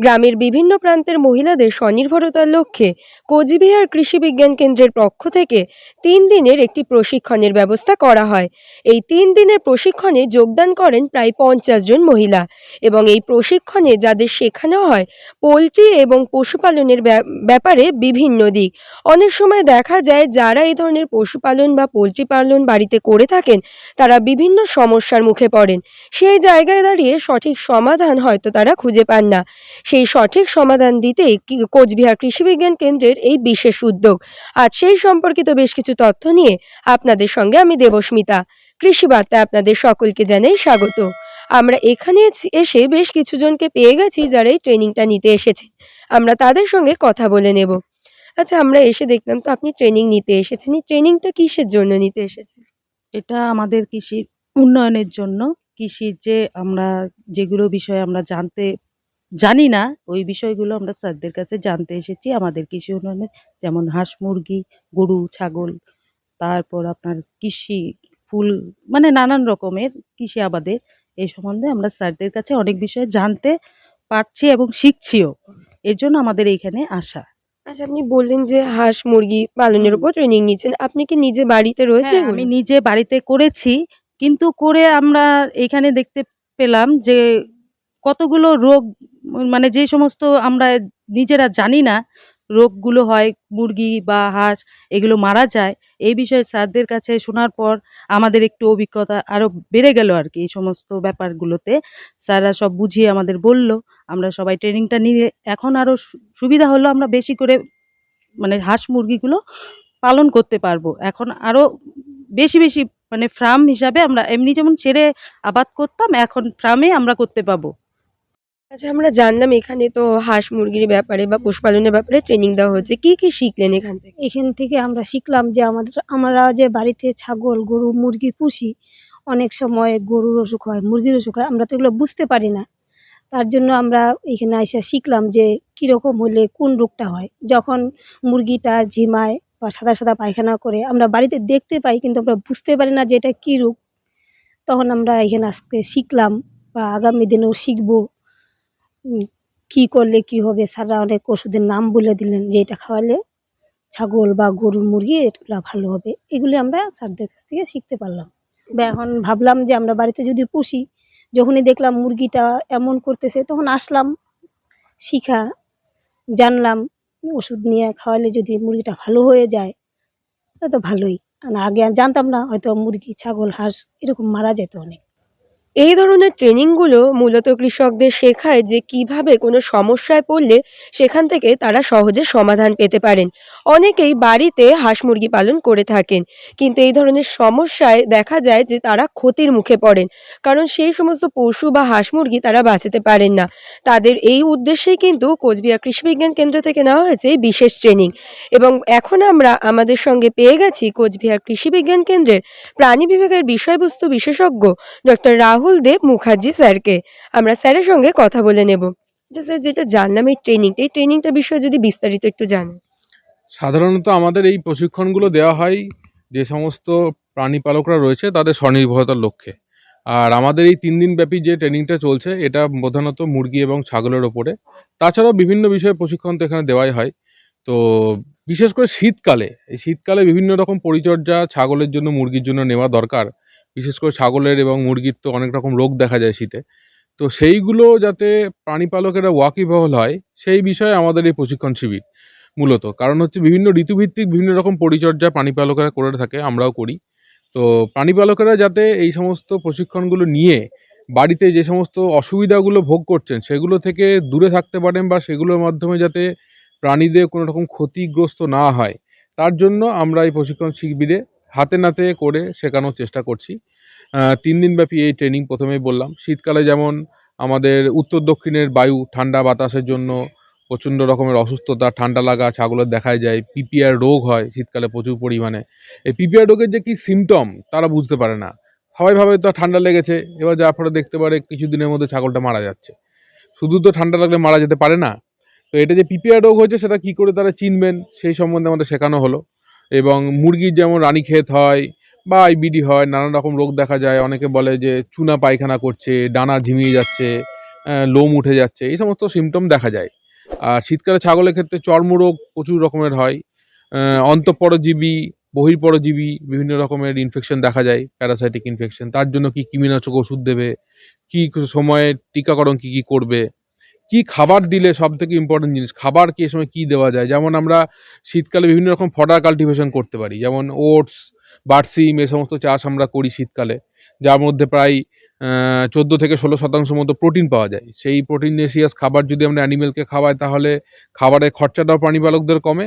গ্রামের বিভিন্ন প্রান্তের মহিলাদের স্বনির্ভরতার লক্ষ্যে কোচবিহার কৃষি বিজ্ঞান কেন্দ্রের পক্ষ থেকে তিন দিনের একটি প্রশিক্ষণের ব্যবস্থা করা হয়। এই তিন দিনের প্রশিক্ষণে যোগদান করেন প্রায় পঞ্চাশ জন মহিলা এবং এই প্রশিক্ষণে যাদের শেখানো হয়, পোলট্রি এবং পশুপালনের ব্যা- ব্যাপারে বিভিন্ন দিক। অনেক সময় দেখা যায় যারা এই ধরনের পশুপালন বা পোলট্রি পালন বাড়িতে করে থাকেন, তারা বিভিন্ন সমস্যার মুখে পড়েন। সেই জায়গায় দাঁড়িয়ে সঠিক সমাধান হয়তো তারা খুঁজে পান না। সেই সঠিক সমাধান দিতেই কি- কোচবিহার কৃষি বিজ্ঞান কেন্দ্রের এই বিশেষ উদ্যোগ। আজ সেই সম্পর্কিত বেশ কিছু তথ্য নিয়ে আপনাদের সঙ্গে আমি দেবস্মিতা। কৃষি বার্তায় আপনাদের সকলকে জানাই স্বাগত। আমরা এখানে এসে বেশ কিছু জনকে পেয়ে গেছি যারা এই ট্রেনিংটা নিতে এসেছে। আমরা তাদের সঙ্গে কথা বলে নেব। আচ্ছা আমরা এসে দেখলাম তো আপনি ট্রেনিং নিতে এসেছেন। এই ট্রেনিংটা কিসের জন্য নিতে এসেছেন? এটা আমাদের কৃষির উন্নয়নের জন্য। কৃষির যে আমরা, যেগুলো বিষয়ে আমরা জানতে জানি না ওই বিষয়গুলো আমরা স্যারদের কাছে জানতে এসেছি। আমাদের কৃষি উন্নয়নে যেমন হাঁস মুরগি গরু ছাগল তারপর আপনার কৃষি ফুল মানে নানান রকমের কৃষি আবাদের এই সম্বন্ধে আমরা স্যারদের কাছে অনেক বিষয়ে জানতে পারছি এবং শিখছিও। এর জন্য আমাদের এইখানে আসা। আচ্ছা আপনি বললেন যে হাঁস মুরগি পালনের উপর ট্রেনিং নিচ্ছেন। আপনি কি নিজে বাড়িতে রয়েছে হ্যাঁ, আমি নিজে বাড়িতে করেছি কিন্তু করে আমরা এখানে দেখতে পেলাম যে কতগুলো রোগ মানে যে সমস্ত আমরা নিজেরা জানি না, রোগগুলো হয়, মুরগি বা হাঁস, এগুলো মারা যায়, এই বিষয়ে স্যারদের কাছে শোনার পর আমাদের একটু অভিজ্ঞতা আরও বেড়ে গেল আর কি এই সমস্ত ব্যাপারগুলোতে। স্যাররা সব বুঝিয়ে আমাদের বলল, আমরা সবাই ট্রেনিংটা নিয়ে, এখন আরও সুবিধা হলো আমরা বেশি করে মানে হাঁস মুরগিগুলো পালন করতে পারব। এখন আরও বেশি বেশি মানে ফার্ম হিসাবে আমরা এমনি যেমন ছেড়ে আবাদ করতাম, এখন ফার্মে আমরা করতে পাবো। আচ্ছা আমরা জানলাম এখানে তো হাঁস মুরগির ব্যাপারে বা পশুপালনের ব্যাপারে ট্রেনিং দেওয়া হচ্ছে। কি কি শিখলেন এখান থেকে? এখান থেকে আমরা শিখলাম যে আমাদের, আমরা যে বাড়িতে ছাগল, গরু, মুরগি, পুষি অনেক সময় গরুর অসুখ হয়, মুরগির অসুখ হয়, আমরা তো এগুলো বুঝতে পারি না। তার জন্য আমরা এখানে এসে শিখলাম যে কীরকম হলে কোন রোগটা হয়। যখন মুরগিটা ঝিমায় বা সাদা সাদা পায়খানা করে, আমরা বাড়িতে দেখতে পাই কিন্তু আমরা বুঝতে পারি না যে এটা কী রোগ। তখন আমরা এখানে আজকে শিখলাম বা আগামী দিনেও শিখব। কী করলে কী হবে? স্যাররা অনেক ওষুধের নাম বলে দিলেন যে এটা খাওয়ালে ছাগল বা গরু মুরগি এগুলো ভালো হবে। এগুলি আমরা স্যারদের কাছ থেকে শিখতে পারলাম। বা এখন ভাবলাম যে আমরা বাড়িতে যদি পুষি, যখনই দেখলাম মুরগিটা এমন করতেছে, তখন আসলাম, শিখা, জানলাম, ওষুধ নিয়ে খাওয়ালে যদি মুরগিটা ভালো হয়ে যায়, তা তো ভালোই। আগে জানতাম না, হয়তো মুরগি, ছাগল, হাঁস এরকম মারা যেত অনেক। এই ধরনের ট্রেনিংগুলো মূলত কৃষকদের শেখায় যে কীভাবে কোনো সমস্যায় পড়লে সেখান থেকে তারা সহজে সমাধান পেতে পারেন। অনেকেই বাড়িতে হাঁস মুরগি পালন করে থাকেন, কিন্তু এই ধরনের সমস্যায় দেখা যায় যে তারা ক্ষতির মুখে পড়েন, কারণ সেই সমস্ত পশু বা হাঁস মুরগি তারা বাঁচাতে পারেন না। তাদের এই উদ্দেশ্যেই কিন্তু কোচবিহার কৃষি বিজ্ঞান কেন্দ্র থেকে নেওয়া হয়েছে বিশেষ ট্রেনিং। এবং এখন আমরা আমাদের সঙ্গে পেয়ে গেছি কোচবিহার কৃষি বিজ্ঞান কেন্দ্রের প্রাণী বিভাগের বিষয়বস্তু বিশেষজ্ঞ ডক্টর রাহুল দেব মুখার্জি স্যারকে। আমরা স্যারের সঙ্গে কথা বলে নেব। যে স্যার, যেটা জানলাম এই ট্রেনিংটা এই ট্রেনিংটা বিষয়ে যদি বিস্তারিত একটু জানেন। সাধারণত আমাদের এই প্রশিক্ষণগুলো দেওয়া হয় যে সমস্ত প্রাণী পালকরা রয়েছে তাদের স্বনির্ভরতার লক্ষ্যে। আর আমাদের এই তিন দিন ব্যাপী যে ট্রেনিংটা চলছে, এটা প্রধানত মুরগি এবং ছাগলের ওপরে। তাছাড়াও বিভিন্ন বিষয়ে প্রশিক্ষণ তো এখানে দেওয়াই হয়। তো বিশেষ করে শীতকালে, এই শীতকালে বিভিন্ন রকম পরিচর্যা ছাগলের জন্য, মুরগির জন্য নেওয়া দরকার। বিশেষ করে ছাগলের এবং মুরগির তো অনেক রকম রোগ দেখা যায় শীতে। তো সেইগুলো যাতে প্রাণী পালকেরা ওয়াকিবহল হয়, সেই বিষয়ে আমাদের এই প্রশিক্ষণ শিবির মূলত। কারণ হচ্ছে বিভিন্ন ঋতুভিত্তিক বিভিন্ন রকম পরিচর্যা প্রাণী পালকেরা করে থাকে, আমরাও করি। তো প্রাণী পালকেরা যাতে এই সমস্ত প্রশিক্ষণগুলো নিয়ে বাড়িতে যে সমস্ত অসুবিধাগুলো ভোগ করছেন, সেগুলো থেকে দূরে থাকতে পারেন বা সেগুলোর মাধ্যমে যাতে প্রাণীদের কোনো রকম ক্ষতিগ্রস্ত না হয়, তার জন্য আমরা এই প্রশিক্ষণ শিবিরে হাতে নাতে করে শেখানোর চেষ্টা করছি। তিন দিনব্যাপী এই ট্রেনিং প্রথমেই বললাম। শীতকালে যেমন আমাদের উত্তর দক্ষিণের বায়ু ঠান্ডা বাতাসের জন্য প্রচণ্ড রকমের অসুস্থতা, ঠান্ডা লাগা, ছাগলের দেখা যায়, পিপিআর রোগ হয় শীতকালে প্রচুর পরিমাণে। এই পিপিআর রোগের যে কি সিমটম তারা বুঝতে পারে না। সবাই ভাবে তো ঠান্ডা লেগেছে, এবার যার ফলে দেখতে পারে কিছুদিনের মধ্যে ছাগলটা মারা যাচ্ছে। শুধু তো ঠান্ডা লাগলে মারা যেতে পারে না। তো এটা যে পিপিআর রোগ হয়েছে, সেটা কি করে তারা চিনবেন, সেই সম্বন্ধে আমাদের শেখানো হলো। এবং মুরগির যেমন রানী রানীক্ষেত হয় বা আইবিডি হয়, নানান রকম রোগ দেখা যায়। অনেকে বলে যে চুনা পায়খানা করছে, ডানা ঝিমিয়ে যাচ্ছে লোম উঠে যাচ্ছে, এই সমস্ত সিমটম দেখা যায়। আর শীতকালে ছাগলের ক্ষেত্রে চর্মরোগ প্রচুর রকমের হয়। অন্তঃপরজীবী বহির্পরজীবী বিভিন্ন রকমের ইনফেকশন দেখা যায় প্যারাসাইটিক ইনফেকশন তার জন্য কি কৃমিনাশক ওষুধ দেবে, কি সময়ে টিকাকরণ কি কি করবে কি খাবার দিলে সব থেকে ইম্পর্টেন্ট জিনিস? খাবার কি সময় কি দেওয়া যায়? যেমন আমরা শীতকালে বিভিন্ন রকম ফডার কাল্টিভেশন করতে পারি। যেমন ওটস বার্সিম এ সমস্ত চাষ আমরা করি শীতকালে। যার মধ্যে প্রায় চোদ্দ থেকে ষোলো শতাংশ মতো প্রোটিন পাওয়া যায়। সেই প্রোটিনেশিয়াস খাবার যদি আমরা অ্যানিমেলকে খাওয়াই, তাহলে খাবারের খরচাটাও প্রাণীপালকদের কমে।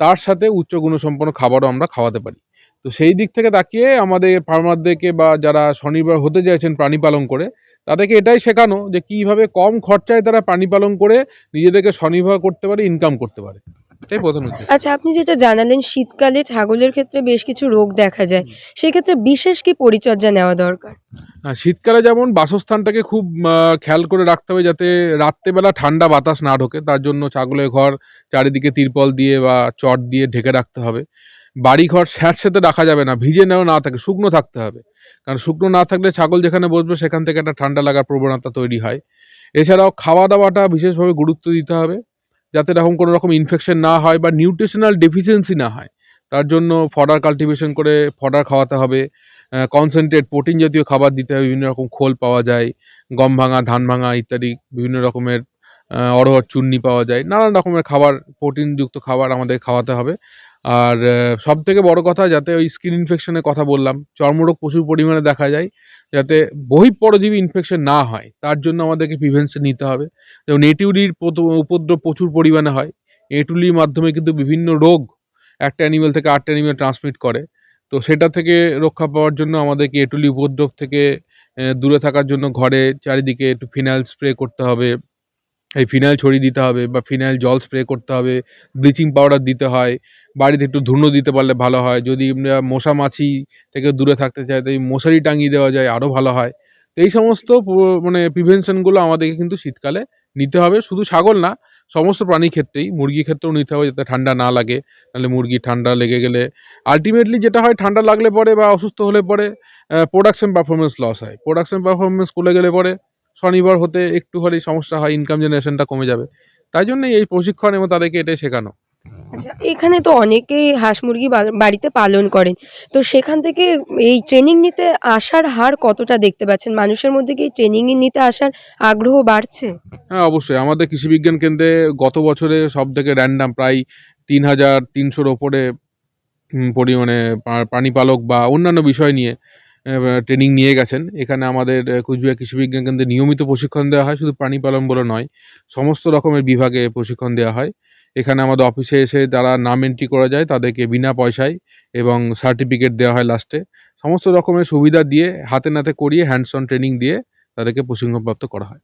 তার সাথে উচ্চ গুণসম্পন্ন খাবারও আমরা খাওয়াতে পারি। তো সেই দিক থেকে তাকিয়ে আমাদের ফার্মারদেরকে বা যারা স্বনির্ভর হতে চাইছেন প্রাণী পালন করে তাদেরকে এটাই শেখানো যে কীভাবে কম খরচায় তারা প্রাণী পালন করে নিজেদেরকে স্বনির্ভর করতে পারে ইনকাম করতে পারে। এটাই প্রধান আচ্ছা আপনি যেটা জানালেন শীতকালে ছাগলের ক্ষেত্রে বেশ কিছু রোগ দেখা যায়। সেক্ষেত্রে বিশেষ কি পরিচর্যা নেওয়া দরকার? হ্যাঁ, শীতকালে যেমন বাসস্থানটাকে খুব খেয়াল করে রাখতে হবে যাতে রাত্রেবেলা ঠান্ডা বাতাস না ঢোকে তার জন্য ছাগলের ঘর চারিদিকে তিরপল দিয়ে বা চট দিয়ে ঢেকে রাখতে হবে। বাড়ি ঘর স্যাঁতস্যাঁতে রাখা যাবে না ভিজে নেওয়া না থাকে শুকনো থাকতে হবে। কারণ শুকনো না থাকলে ছাগল যেখানে বসবে সেখান থেকে একটা ঠান্ডা লাগার প্রবণতা তৈরি হয়। এছাড়াও খাওয়া দাওয়াটা বিশেষভাবে গুরুত্ব দিতে হবে যাতে এরকম কোনো রকম ইনফেকশন না হয় বা নিউট্রিশনাল ডেফিসিয়েন্সি না হয়। তার জন্য ফডার কাল্টিভেশন করে ফডার খাওয়াতে হবে কনসেন্ট্রেট প্রোটিন জাতীয় খাবার দিতে হবে বিভিন্ন রকম খোল পাওয়া যায় গম ভাঙা ধান ভাঙা ইত্যাদি বিভিন্ন রকমের আহ, অড়হর চুন্নি পাওয়া যায় নানান রকমের খাবার প্রোটিনযুক্ত খাবার আমাদের খাওয়াতে হবে। আর সব থেকে বড় কথা যাতে ওই স্কিন ইনফেকশনের কথা বললাম, চর্মরোগ প্রচুর পরিমাণে দেখা যায়, যাতে বহিঃপরজীবী ইনফেকশন না হয়, তার জন্য আমাদেরকে প্রিভেনশন নিতে হবে। যেমন এটুলির উপদ্রব প্রচুর পরিমাণে হয় এটুলির মাধ্যমে কিন্তু বিভিন্ন রোগ একটা অ্যানিমেল থেকে আটটা অ্যানিমেল ট্রান্সমিট করে। তো সেটা থেকে রক্ষা পাওয়ার জন্য আমাদেরকে এটুলি উপদ্রব থেকে দূরে থাকার জন্য ঘরে চারিদিকে একটু ফিনাইল স্প্রে করতে হবে এই ফিনাইল ছড়িয়ে দিতে হবে বা ফিনাইল জল স্প্রে করতে হবে ব্লিচিং পাউডার দিতে হয়, বাড়িতে একটু ধুনো দিতে পারলে ভালো হয়। যদি মশা মাছি থেকে দূরে থাকতে চাই তো এই মশারি টাঙিয়ে দেওয়া যায় আরও ভালো হয়। তো এই সমস্ত মানে প্রিভেনশনগুলো আমাদেরকে কিন্তু শীতকালে নিতে হবে। শুধু ছাগল না, সমস্ত প্রাণীর ক্ষেত্রেই, মুরগির ক্ষেত্রেও নিতে হবে যাতে ঠান্ডা না লাগে। নাহলে মুরগি ঠান্ডা লেগে গেলে আলটিমেটলি যেটা হয়, ঠান্ডা লাগলে পরে বা অসুস্থ হলে পরে প্রোডাকশন পারফরমেন্স লস হয়। প্রোডাকশন পারফরমেন্স কমে গেলে পরে স্বনির্ভর হতে একটু হলেই সমস্যা হয় ইনকাম জেনারেশনটা কমে যাবে। তাই জন্যই এই প্রশিক্ষণ এবং তাদেরকে এটাই শেখানো। আচ্ছা এখানে তো অনেকেই হাঁস মুরগি বাড়িতে পালন করেন। তো সেখান থেকে এই ট্রেনিং নিতে আসার হার কতটা দেখতে পাচ্ছেন? মানুষের মধ্যে কি ট্রেনিং নিতে আসার আগ্রহ বাড়ছে? হ্যাঁ অবশ্যই। আমাদের কৃষি বিজ্ঞান কেন্দ্রে গত বছরে সব থেকে র্যান্ডাম প্রায় তিন হাজার তিনশোর ওপরে পরিমাণে প্রাণীপালক বা অন্যান্য বিষয় নিয়ে ট্রেনিং নিয়ে গেছেন। এখানে আমাদের কুচবিহার কৃষি বিজ্ঞান কেন্দ্রে নিয়মিত প্রশিক্ষণ দেওয়া হয়, শুধু প্রাণী পালন বলে নয়, সমস্ত রকমের বিভাগে প্রশিক্ষণ দেওয়া হয়। এখানে আমাদের অফিসে এসে যারা নাম এন্ট্রি করা যায়, তাদেরকে বিনা পয়সায় এবং সার্টিফিকেট দেওয়া হয় লাস্টে সমস্ত রকমের সুবিধা দিয়ে, হাতে নাতে করিয়ে হ্যান্ডস অন ট্রেনিং দিয়ে তাদেরকে প্রশিক্ষণপ্রাপ্ত করা হয়।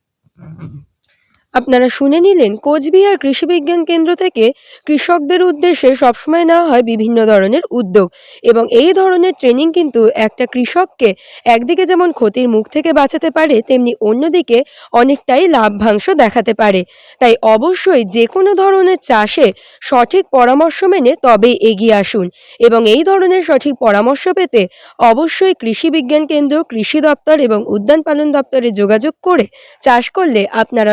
আপনারা শুনে নিলেন, কোচবিহার কৃষি বিজ্ঞান কেন্দ্র থেকে কৃষকদের উদ্দেশ্যে সবসময় নেওয়া হয় বিভিন্ন ধরনের উদ্যোগ এবং এই ধরনের ট্রেনিং কিন্তু একটা কৃষককে একদিকে যেমন ক্ষতির মুখ থেকে বাঁচাতে পারে, তেমনি অন্যদিকে অনেকটাই লাভ্যাংশ দেখাতে পারে। তাই অবশ্যই যে কোনো ধরনের চাষে সঠিক পরামর্শ মেনে তবে এগিয়ে আসুন এবং এই ধরনের সঠিক পরামর্শ পেতে অবশ্যই কৃষি বিজ্ঞান কেন্দ্র, কৃষি দপ্তর এবং উদ্যান পালন দপ্তরে যোগাযোগ করে চাষ করলে আপনারা